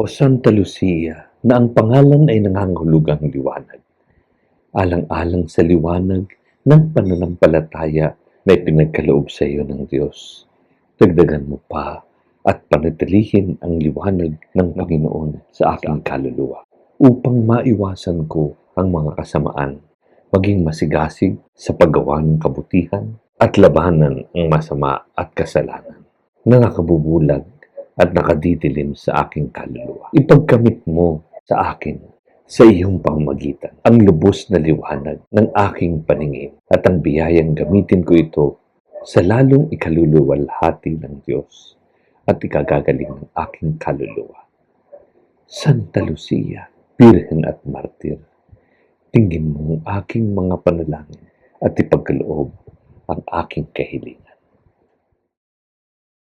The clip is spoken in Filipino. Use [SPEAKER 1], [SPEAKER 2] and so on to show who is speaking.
[SPEAKER 1] o Santa Lucia na ang pangalan ay nangangahulugang liwanag. Alang-alang sa liwanag ng pananampalataya na ipinagkaloob sa iyo ng Diyos. Dagdagan mo pa at panatilihin ang liwanag ng Panginoon sa aking kaluluwa upang maiwasan ko ang mga kasamaan, maging masigasig sa paggawa ng kabutihan at labanan ang masama at kasalanan na nakabubulag at nakadidilim sa aking kaluluwa. Ipagkamit mo sa akin sa iyong pamamagitan ang lubos na liwanag ng aking paningin at ang biyayang gamitin ko ito sa lalong ikaluluwalhati ng Diyos at ikagagaling ng aking kaluluwa. Santa Lucia, Birhen at Martir, tingin mo ang aking mga panalangin at ipagkaloob ang aking kahiling.